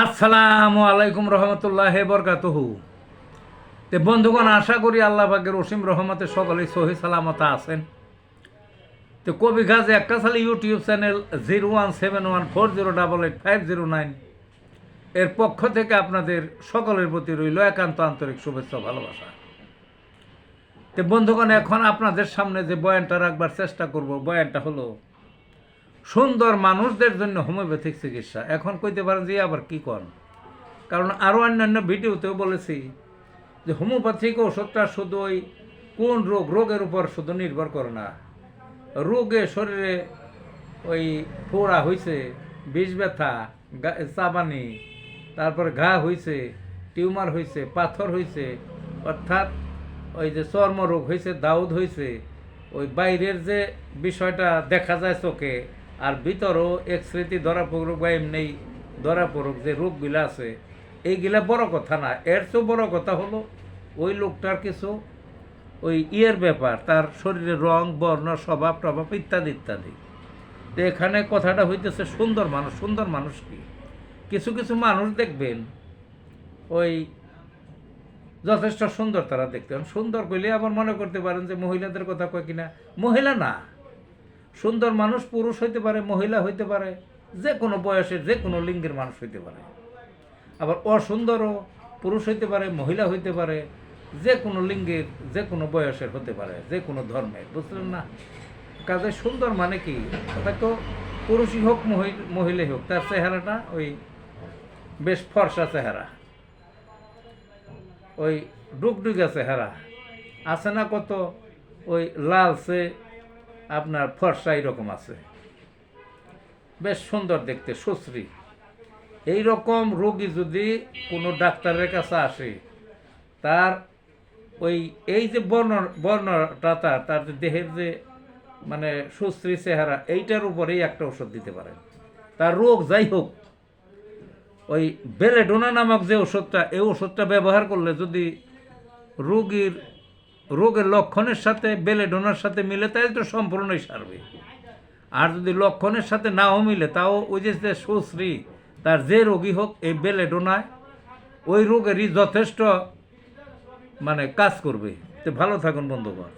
আসসালামু আলাইকুম রহমতুল্লাহ বরকাতহু। তে বন্ধুগণ, আশা করি আল্লাহ পাকের রসিম রহমতে সকলেই সহি সালামতা আছেন। তো কবি গাছ একটা সালে YouTube channel zero one seven one four zero double eight five zero nine এর পক্ষ থেকে আপনাদের সকলের প্রতি রইল একান্ত আন্তরিক শুভেচ্ছা ভালোবাসা। তো বন্ধুগণ, এখন আপনাদের সামনে যে বয়ানটা রাখবার চেষ্টা করব, বয়ানটা হলো সুন্দর মানুষদের জন্য হোমিওপ্যাথিক চিকিৎসা। এখন কইতে পারেন যে আবার কি করেন? কারণ আরও অন্যান্য ভিডিওতেও বলেছি যে, হোমিওপ্যাথিক ওষুধটা শুধু ওই কোন রোগ? রোগের উপর শুধু নির্ভর করে না। রোগে শরীরে ওই ফোড়া হয়েছে বিষ ব্যথা চাবানি তারপরে ঘা হয়েছে টিউমার হয়েছে পাথর হয়েছে অর্থাৎ ওই যে চর্মরোগ হয়েছে দাউদ হয়েছে ওই বাইরের যে বিষয়টা দেখা যায় চোখে আর ভিতরও এক স্মৃতি ধরা পড়ুক বা এমনি ধরা পড়ুক যে রোগগুলা আছে, এইগুলা বড় কথা না। এর চেয়েও বড় কথা হলো, ওই লোকটার কিছু ওই ইয়ের ব্যাপার, তার শরীরের রং, বর্ণ, স্বভাব প্রভাব ইত্যাদি ইত্যাদি। তো এখানে কথাটা হইতেছে, সুন্দর মানুষ সুন্দর মানুষ কি? কিছু কিছু মানুষ দেখবেন, ওই যথেষ্ট সুন্দর তারা দেখতে সুন্দর কইলে আবার মনে করতে পারেন যে মহিলাদের কথা কয় কিনা? মহিলা না। সুন্দর মানুষ, পুরুষ হইতে পারে, মহিলা হইতে পারে, যে কোনো বয়সের, যে কোনো লিঙ্গের মানুষ হইতে পারে। আবার অসুন্দরও পুরুষ হইতে পারে, মহিলা হইতে পারে, যে কোনো লিঙ্গের, যে কোনো বয়সের হতে পারে, যে কোনো ধর্মের, বুঝলেন না? কাজে সুন্দর মানে কি? তো পুরুষই হোক, মহি- মহিলাই হোক, তার চেহারাটা ওই বেশ ফর্সা চেহারা। ওই ডুগডুগা চেহারা। আছে না কত ওই লালসে আপনার ফর্সা এরকম আছে। বেশ সুন্দর দেখতে, সুশ্রী। এই রকম রোগী যদি কোনো ডাক্তারের কাছে আসে, তার ওই, এই যে বর্ণ, বর্ণটা তার তার যে দেহের যে মানে সুশ্রী চেহারা, এইটার উপরেই একটা ওষুধ দিতে পারেন। তার রোগ যাই হোক, ওই বেলেডোনা নামক যে ওষুধটা, এই ওষুধটা ব্যবহার করলে যদি রোগীর রোগের লক্ষণের সাথে বেলেডোনার সাথে মিলে তাই তো সম্পূর্ণই সারবে। আর যদি লক্ষণের সাথে নাও মিলে, তাও ওই যে সুশ্রী, তার যে রোগী হোক, এই বেলেডোনায় ওই রোগেরই যথেষ্ট মানে কাজ করবে। তো ভালো থাকুন বন্ধুগণ।